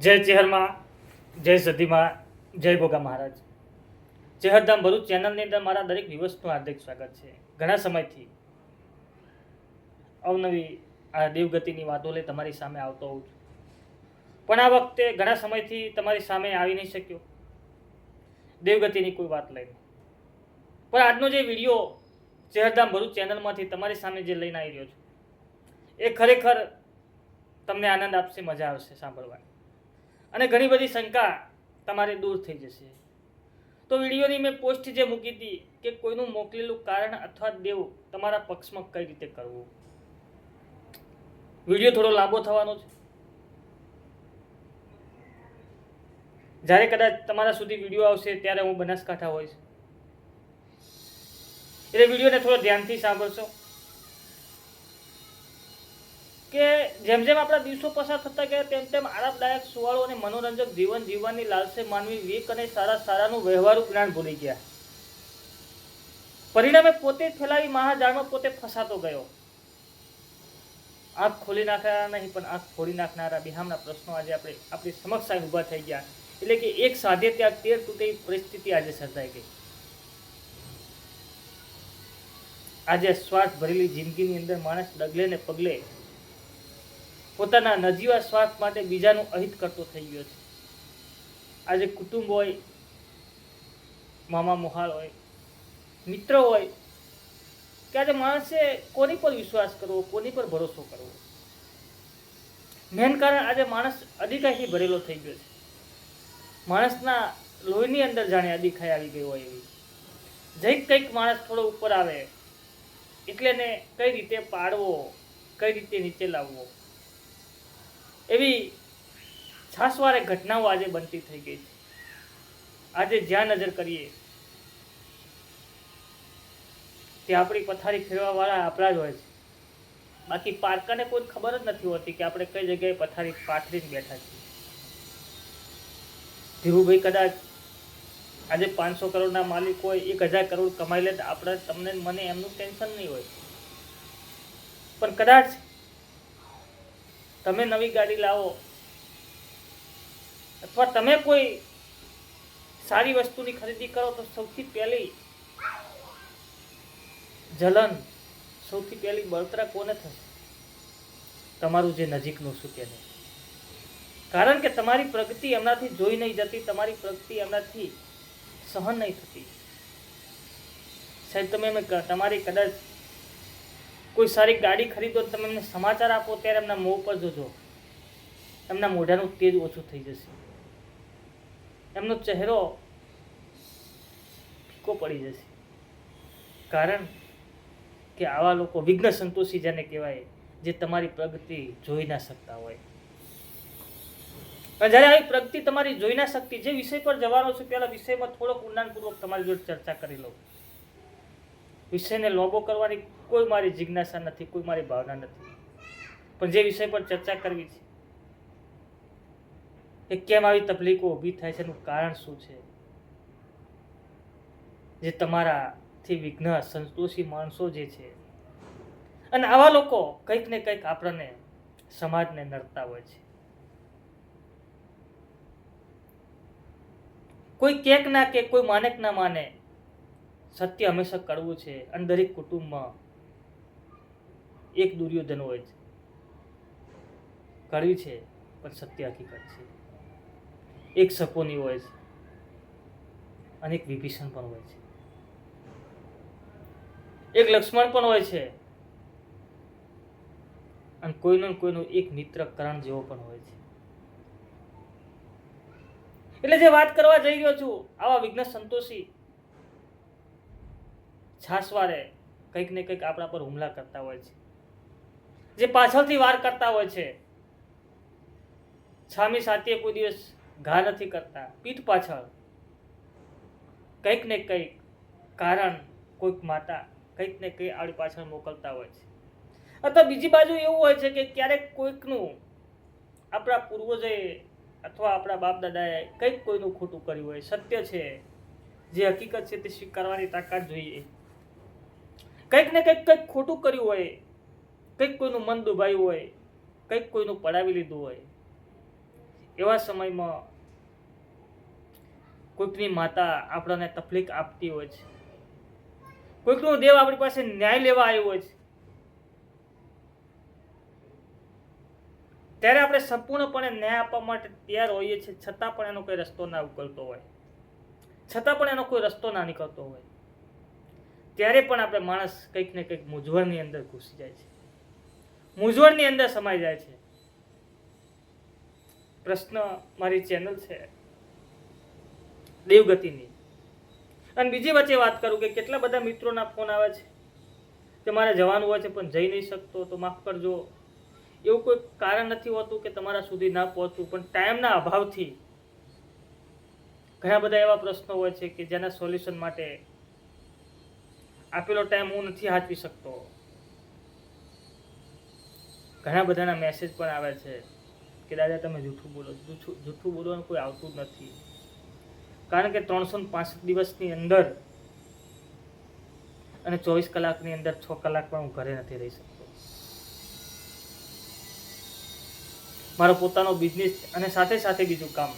જય ચેહરમાં, જય સદીમાં જય ભોગા મહારાજ. ચેહરધામ ભરૂચ ચેનલની અંદર મારા દરેક દિવસનું હાર્દિક સ્વાગત છે. ઘણા સમયથી અવનવી આ દેવગતિની વાતો લઈ તમારી સામે આવતો હોઉં છું. પણ આ વખતે ઘણા સમયથી તમારી સામે આવી નહીં શક્યો. દેવગતિની કોઈ વાત લઈને પણ આજનો જે વીડિયો ચેહરધામ ભરૂચ ચેનલમાંથી તમારી સામે જે લઈને આવી રહ્યો છું, એ ખરેખર તમને આનંદ આપશે, મજા આવશે સાંભળવાની. અને ઘણી બધી શંકા તમારી દૂર થઈ જશે. તો વિડીયોની મેં પોસ્ટ જે મૂકી હતી કે કોઈનું મોકલેલું કારણ અથવા દેવ તમારા પક્ષમાં કઈ રીતે કરવું? વીડિયો થોડો લાંબો થવાનો છે. જ્યારે કદાચ તમારા સુધી વીડિયો આવશે ત્યારે હું બનાસકાંઠા હોઈશ. એટલે વિડીયોને થોડો ધ્યાનથી સાંભળશો કે જેમ જેમ આપણા દિવસો પસાર થતા ગયા, તેમ તેમ આરામદાયક સુવાળો અને મનોરંજક જીવન જીવવાની લાલસે માનવી વીક અને સારા સારાનું વ્યવહારું જ્ઞાન ભૂલી ગયા. પરિણામે પોતે ફેલાવી મહાજાળમાં પોતે ફસાતો ગયો. આંખ ખોલી નાખનારા નહીં, પણ આંખ ખોલી નાખનારા બિહામના પ્રશ્નો આજે આપણે આપણી સમક્ષ આવી ઊભા થઈ ગયા. એટલે કે એક સાધે ત્યાં તેર તૂટે પરિસ્થિતિ આજે સર્જાઈ ગઈ. આજે સ્વાર્થ ભરેલી જિંદગીની અંદર માણસ ડગલે ને પગલે પોતાના નજીવા સ્વાર્થ માટે બીજાનું અહિત કરતો થઈ ગયો છે. આજે કુટુંબ હોય, મામા મોહાલ હોય, મિત્ર હોય કે આજે માણસે કોની પર વિશ્વાસ કરવો, કોની પર ભરોસો કરવો? મેન કારણ આજે માણસ અધિકારથી ભરેલો થઈ ગયો છે. માણસના લોહીની અંદર જાણે અધિકાય આવી ગઈ હોય એવી. જઈ કંઈક માણસ થોડો ઉપર આવે, એટલે ને કઈ રીતે પાડવો, કઈ રીતે નીચે લાવવો? એવી છાસવારે ઘટનાઓ આજે બનતી થઈ ગઈ છે. આજે જ્યાં નજર કરીએ તે આપણી પથારી ફેરવાવાળા આપણા જ હોય છે. બાકી પારકાને કોઈ ખબર જ નથી હોતી કે આપણે કઈ જગ્યાએ પથારી પાથરી જ બેઠા છીએ. ધીરુભાઈ કદાચ આજે પાંચસો કરોડના માલિક હોય, એક હજાર કરોડ કમાઈ લે તો આપણે તમને, મને એમનું ટેન્શન નહીં હોય. પણ કદાચ તમે નવી ગાડી લાવો. અથવા તમે કોઈ સારી વસ્તુની ખરીદી કરો તો સૌથી પહેલી જલન, સૌથી પહેલી બળતરા કોને થશે? તમારું જે નજીકનું શું તેને કારણ કે તમારી પ્રગતિ એમનાથી જોઈ નહીં જતી, તમારી પ્રગતિ એમનાથી સહન નહીં થતી. સાહેબ, તમે તમારી કદાચ કોઈ સારી ગાડી ખરીદો તમે એમને સમાચાર આપો, ત્યારે એમના મોં પર જોજો. એમના મોઢાનું તેજ ઓછું થઈ જશે. એમનો ચહેરો ફીકો પડી જશે. કારણ કે આવા લોકો વિઘ્ન સંતોષી જેને કહેવાય, જે તમારી પ્રગતિ જોઈ ના શકતા હોય. જ્યારે આવી પ્રગતિ તમારી જોઈ ના શકતી, જે વિષય પર જવાનો છે પેલા વિષયમાં થોડોક ઊંડાણપૂર્વક તમારી જોડે ચર્ચા કરી લઉં વિષયને લોબો કરવાની કોઈ મારી જિજ્ઞાસા નથી, કોઈ મારી ભાવના નથી. પણ જે વિષય પર ચર્ચા કરવી છે, કે કેમ આવી તકલીફો ઊભી થાય છે, એનું કારણ શું છે? જે તમારાથી વિઘ્ન, સંતોષી માણસો જે છે. અને આવા લોકો કંઈક ને કંઈક આપણને સમાજને નડતા હોય છે. કોઈ કેક ના કે કોઈ માને ના માને સત્ય હંમેશા કરવું છે. અને દરેક કુટુંબમાં એક દુર્યોધન હોય છે. કડવી છે, પણ સત્ય હકીકત છે. એક સપોની હોય છે અને એક વિભીષણ પણ હોય છે. એક લક્ષ્મણ પણ હોય છે અને કોઈનો કોઈનો એક મિત્ર કરણ જેવો પણ હોય છે. એટલે જે વાત કરવા જઈ રહ્યો છું, આવા વિઘ્ન સંતોષી છાસવારે કંઈક ને કંઈક આપણા પર હુમલા કરતા હોય છે. જે પાછળથી વાર કરતા હોય છે. છામી સાતીએ કોઈ દિવસ ઘા નથી કરતા. પીઠ પાછળ. કંઈક ને કંઈક કારણ કોઈક માતા કંઈક ને કંઈક આપણી પાછળ મોકલતા હોય છે. અથવા બીજી બાજુ એવું હોય છે કે ક્યારેક કોઈકનું આપણા પૂર્વજોએ અથવા આપણા બાપ દાદાએ કંઈક કોઈનું ખોટું કર્યું હોય. સત્ય છે. જે હકીકત છે તે સ્વીકારવાની તાકાત જોઈએ. કંઈક ને કંઈક કંઈક ખોટું કર્યું હોય કંઈક કોઈનું મન દુભાયું હોય, કંઈક કોઈનું પડાવી લીધું હોય, એવા સમયમાં કોઈકની માતા આપણને તકલીફ આપતી હોય છે. કોઈકનો દેવ આપણી પાસે ન્યાય લેવા આવ્યો હોય છે. ત્યારે આપણે સંપૂર્ણપણે ન્યાય આપવા માટે તૈયાર હોઈએ છીએ, છતાં પણ એનો કોઈ રસ્તો ના ઉકલતો હોય. છતાં પણ એનો કોઈ રસ્તો ના નીકળતો હોય. ત્યારે પણ આપણે માણસ કંઈક ને કંઈક મૂંઝવણની અંદર ઘૂસી જાય છે. મૂંઝવણની અંદર સમાઈ જાય છે. પ્રશ્ન મારી ચેનલ છે. દેવગતિની. અને બીજી વચ્ચે વાત કરું કે કેટલા બધા મિત્રોના ફોન આવે છે. કે મારે જવાનું હોય છે પણ જઈ નહીં શકતો, તો માફ કરજો. એવું કોઈ કારણ નથી હોતું કે તમારા સુધી ના પહોંચવું, પણ ટાઈમના અભાવથી ઘણા બધા એવા પ્રશ્નો હોય છે કે જેના સોલ્યુશન માટે આપેલો ટાઈમ હું નથી હાચવી શકતો. ઘણા બધાના મેસેજ પણ આવે છે કે દાદા તમે જૂઠું બોલો જૂઠું જૂઠું બોલવાનું કોઈ આવતું નથી. કારણ કે ત્રણસો પાંસઠ દિવસની અંદર અને ચોવીસ કલાકની અંદર છ કલાક પણ હું ઘરે નથી રહી શકતો. મારો પોતાનો બિઝનેસ અને સાથે સાથે બીજું કામ.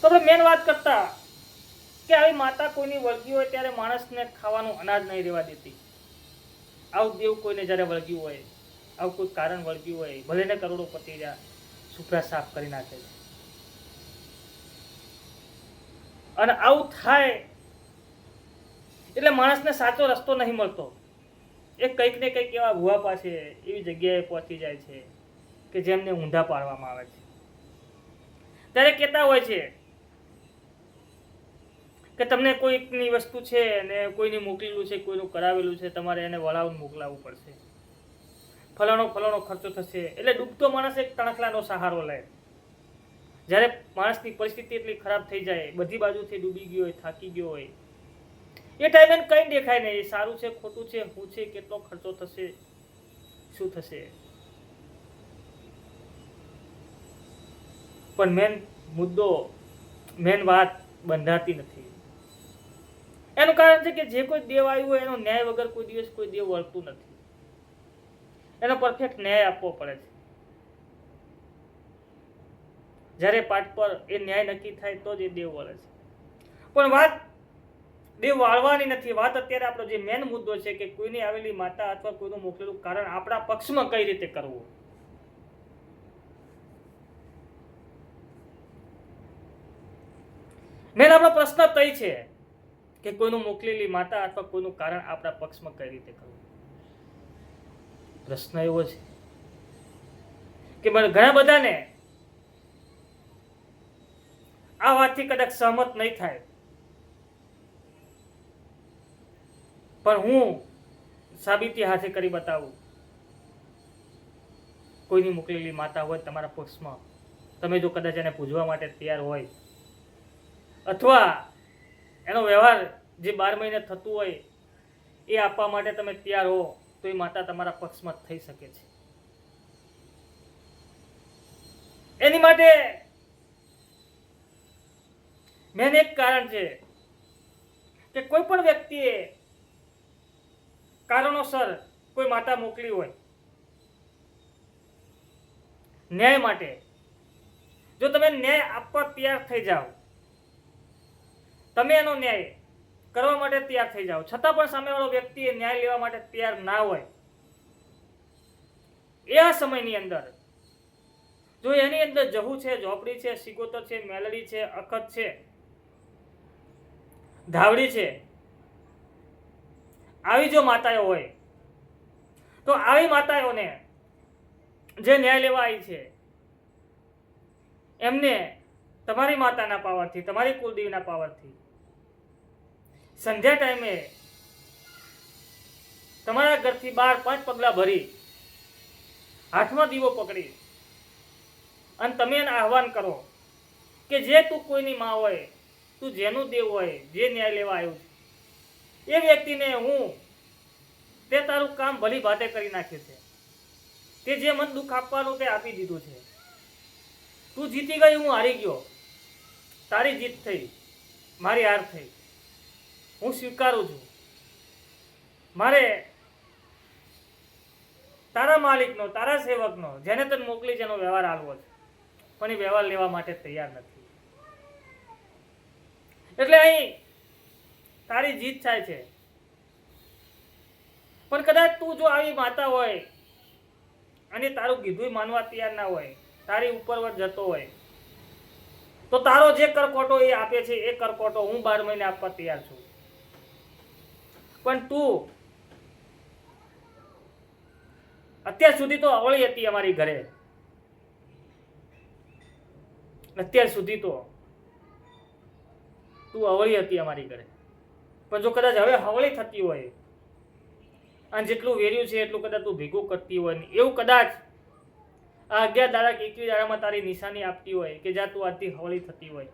તો આપણે મેન વાત કરતા કે આવી માતા કોઈની વળગી હોય ત્યારે માણસને ખાવાનું અનાજ નહીં રહેવા દેતી. આવું દેવું કોઈને જ્યારે વળગ્યું હોય, આવું કોઈ કારણ વળગ્યું હોય, ભલે ને કરોડોપતિ સુપરા સાફ કરી નાખે છે. અને આવું થાય એટલે માણસને સાચો રસ્તો નહીં મળતો. એ કંઈક ને કંઈક એવા ભૂવા પાસે એવી જગ્યાએ પહોંચી જાય છે કે જેમને ઊંધા પાડવામાં આવે છે. ત્યારે કહેતા હોય છે કે તમને કોઈકની વસ્તુ છે અને કોઈને મોકલેલું છે, કોઈનું કરાવેલું છે, તમારે એને વળાવીને મોકલાવવું પડશે. ફલાણો ફલાણો ખર્ચો થશે. એટલે ડૂબતો માણસ એક તણખલાનો સહારો લે. જ્યારે માણસની પરિસ્થિતિ એટલી ખરાબ થઈ જાય, બધી બાજુથી ડૂબી ગયો હોય, થાકી ગયો હોય, એ ટાઈમે કંઈ દેખાય નહીં. સારું છે, ખોટું છે શું છે, કેટલો ખર્ચો થશે, શું થશે? પણ મેન મુદ્દો મેન વાત બંધાતી નથી. એનું કારણ છે કે જે કોઈ દેવ આવ્યું હોય, એનો ન્યાય વગર કોઈ દિવસ કોઈ દેવ વળતું નથી. એનો પરફેક્ટ ન્યાય આપવો પડે છે. જ્યારે પાઠ પર એ ન્યાય નક્કી થાય, તો જ એ દેવ વળે છે. પણ વાત દેવ વાળવાની નથી. વાત અત્યારે આપણો જે મેન મુદ્દો છે કે કોઈની આવેલી માતા અથવા કોઈનું મોકલેલું કારણ આપણા પક્ષમાં કઈ રીતે કરવું? મેન આપણો પ્રશ્ન તય છે. કે કોઈનું મોકલેલી માતા અથવા કોઈનું કારણ આપણા પક્ષમાં કઈ રીતે કરવું? પ્રશ્ન એવો છે કે મને ઘણા બધાને આ વાતથી કદાચ સહમત નહીં થાય. પણ હું સાબિતી હાથે કરી બતાવું. કોઈની મોકલેલી માતા હોય તમારા પક્ષમાં. તમે જો કદાચ એને પૂજવા માટે તૈયાર હોય. અથવા એનો વ્યવહાર જે બાર મહિને થતું હોય, એ આપવા માટે તમે તૈયાર હો, તો એ માતા તમારા પક્ષમાં થઈ શકે છે. એની માટે મેન એક કારણ છે કે કોઈ પણ વ્યક્તિએ કારણોસર કોઈ માતા મોકલી હોય, ન્યાય માટે, જો તમે ન્યાય આપવા તૈયાર થઈ જાઓ તમે એનો ન્યાય કરવા માટે તૈયાર થઈ જાઓ. છતાં પણ સામેવાળો વ્યક્તિ ન્યાય લેવા માટે તૈયાર ના હોય. એ આ સમયની અંદર જો એની અંદર જહુ છે, ઝોપડી છે, સિગોતર છે, મેલડી છે, અખત છે, ધાવડી છે, આવી જો માતાઓ હોય, તો આવી માતાઓને જે ન્યાય લેવા આવી છે, એમને તમારી માતાના પાવરથી તમારી કુલદેવીના પાવરથી સંધ્યા ટાઈમે તમારા ઘરથી બાર પાંચ પગલા ભરી, હાથમાં દીવો પકડી અને તમે એને આહવાન કરો કે જે તું કોઈની માં હોય, તું જેનું દેવ હોય, જે ન્યાય લેવા આવ્યું છે. એ વ્યક્તિને હું તે તારું કામ ભલી ભાતે કરી નાખ્યું છે. તે જે મન દુઃખ આપવાનું તે આપી દીધું છે. તું જીતી ગઈ, હું હારી ગયો. તારી જીત થઈ, મારી હાર થઈ. હું સ્વીકારું છું. મારે તારા માલિકનો, તારા સેવકનો, જેને તને મોકલી છે એનો વ્યવહાર આવવો છે. પણ એ વ્યવહાર લેવા માટે તૈયાર નથી. એટલે અહીં તારી જીત થાય છે. પણ કદાચ તું જો આવી માતા હોય અને તારું કીધું માનવા તૈયાર ના હોય, તારી ઉપરવટ જતો હોય, તો તારો જે કરકોટો એ આપે છે, એ કરકોટો હું બાર મહિને આપવા તૈયાર છું. પણ તું અત્યાર સુધી તો અવળી હતી અમારી ઘરે. અત્યાર સુધી તો તું અવળી હતી અમારી ઘરે. પણ જો કદાચ હવે હવળી થતી હોય, અને જેટલું વેર્યું છે એટલું કદાચ તું ભેગું કરતી હોય, ને એવું કદાચ આ અગિયાર દાડા કે એકવીસ દાડામાં તારી નિશાની આપતી હોય કે જ્યાં તું આજથી હવળી થતી હોય,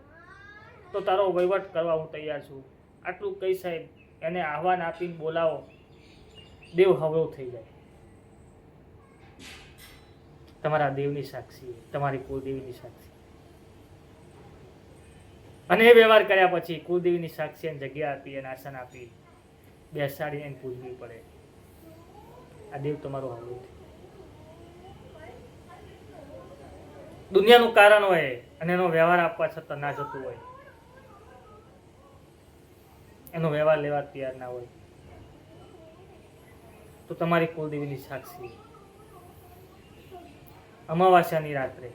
તો તારો વહીવટ કરવા હું તૈયાર છું. આટલું કહી સાહેબ એને આહવાન આપીને બોલાવો. દેવ હવળો થઈ જાય. તમારા દેવની સાક્ષી તમારી કુળદેવીની સાક્ષી. અને એ વ્યવહાર કર્યા પછી કુળદેવીની સાક્ષી એને જગ્યા આપી અને આસન આપી, બેસાડીને એને પૂજવી પડે. આ દેવ તમારો હવળો દુનિયાનું કારણ હોય અને એનો વ્યવહાર આપવા છતાં ના જતું હોય. એનો વ્યવહાર લેવા તૈયાર ના હોય, તો તમારી કુલદેવીની સાક્ષી. અમાવાસ્યાની રાત્રે.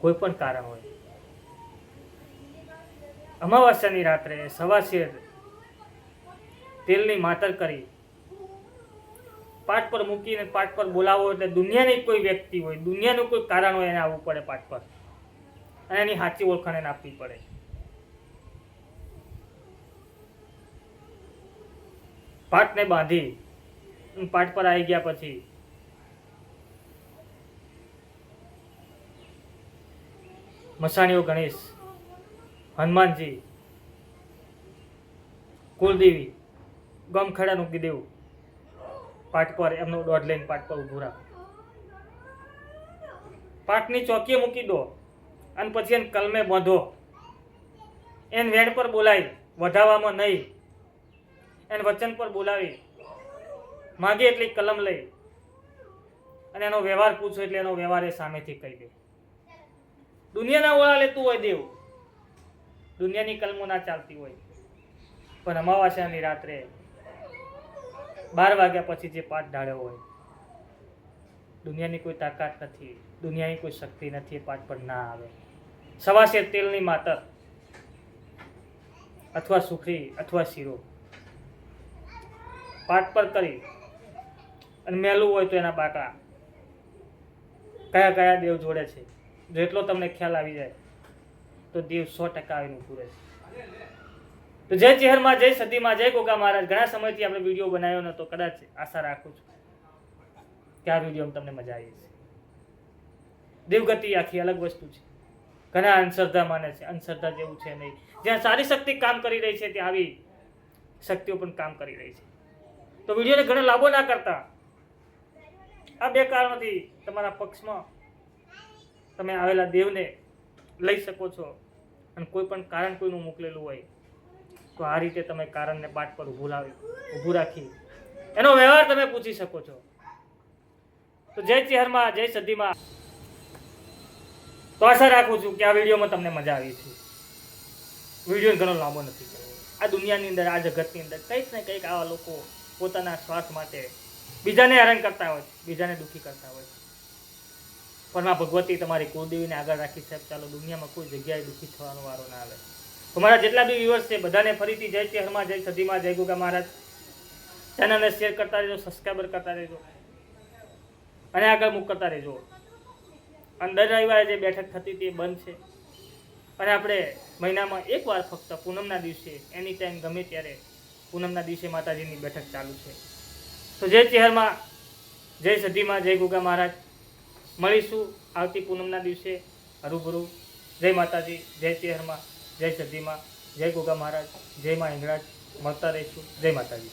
કોઈ પણ કારણ હોય. અમાવાસ્યાની રાત્રે સવાશેર તેલની માતર કરી પાઠ પર મૂકીને પાઠ પર બોલાવો એટલે દુનિયાની કોઈ વ્યક્તિ હોય, દુનિયાનું કોઈ કારણ હોય એને આવવું પડે પાઠ પર. અને એની સાચી ઓળખાણ એને આપવી પડે. પાઠને બાંધી પાઠ પર આવી ગયા પછી મસાણીઓ ગણેશ, હનુમાનજી, કુલદેવી ગમખેડા નું કીધેવું પાઠ પર, એમનું દોઢ લઈને પાઠ પર ઊભું રાખો. પાઠની ચોકીએ મૂકી દો અને પછી એને કલમે બાંધો. એને વેણ પર બોલાવી, વધાવવામાં નહીં. એને વચન પર બોલાવી, માગે એટલી કલમ લઈ. અને એનો વ્યવહાર પૂછો એટલે એનો વ્યવહાર એ સામેથી કહી દે. દુનિયાના ઓળા લેતું હોય દેવ. દુનિયાની કલમો ના ચાલતી હોય. પણ અમાવાસ્યાની રાત્રે બાર વાગ્યા પછી જે પાઠ ઢાળ્યો હોય, દુનિયાની કોઈ તાકાત નથી, દુનિયાની કોઈ શક્તિ નથી, એ પાઠ પર ના આવે. સવાસે તેલની માતર, અથવા સુખરી અથવા શીરો. પાઠ પર કરી, અને મેલું હોય તો એના બાકડા. કયા કયા દેવ જોડે છે? જેટલો તમને ખ્યાલ આવી જાય, તો દેવ સો ટકા આવીને પૂરે રહેશે. તો જય ચેહરમાં, જય સદીમાં જય ગોગા મહારાજ. ઘણા સમયથી આપણે વીડિયો બનાવ્યો નતો કદાચ આશા રાખું છું. કે આ વિડીયોમાં તમને મજા આવી છે દેવગતિ આખી અલગ વસ્તુ છે. ઘણા અંધશ્રદ્ધા માને છે. અંધશ્રદ્ધા જેવું છે નહીં. જ્યાં સારી શક્તિ કામ કરી રહી છે, ત્યાં આવી શક્તિઓ પણ કામ કરી રહી છે. તો વિડીયોને ઘણા લાભો ના કરતા. આ બે કારણોથી તમારા પક્ષમાં તમે આવેલા દેવને લઈ શકો છો. અને કોઈ પણ કારણ કોઈનું મોકલેલું હોય તો આ રીતે તમે કારણને પાઠ પર ઊભું લાવી ઊભું રાખી એનો વ્યવહાર તમે પૂછી શકો છો. તો જય ચિહરમાં, જય સદીમાં. તો આશા રાખું છું કે આ વિડીયોમાં તમને મજા આવી છે વીડિયો ઘણો લાંબો નથી આ દુનિયાની અંદર, આ જગતની અંદર કંઈક ને કંઈક આવા લોકો પોતાના સ્વાર્થ માટે બીજાને હેરાન કરતા હોય બીજાને દુઃખી કરતા હોય. પણ આ ભગવતી તમારી કુળદેવીને આગળ રાખી સાહેબ ચાલો દુનિયામાં કોઈ જગ્યાએ દુઃખી થવાનો વારો ના આવે. તમારા જેટલા બી વ્યુઅર્સ છે, બધાને ફરીથી જય ચેહરમાં જય સદીમાં જય ગુગા મહારાજ. ચેનલને શેર કરતા રહેજો સબસ્ક્રાઈબર કરતા રહેજો. અને આગળ મુક કરતા રહેજો. અને દર રવિવારે જે બેઠક થતી એ બંધ છે. અને આપણે મહિનામાં એકવાર ફક્ત પૂનમના દિવસે એની ટાઈમ ગમે ત્યારે પૂનમના દિવસે માતાજીની બેઠક ચાલુ છે. તો જય ચેહરમાં જય સદીમાં જય ગુગા મહારાજ. મળીશું આવતી પૂનમના દિવસે. હરૂભરૂ. જય માતાજી, જય ચેહરમાં જય સદીમાં જય ગોગા મહારાજ જય મા હિંગળાજ મળતા રહીશું. જય માતાજી.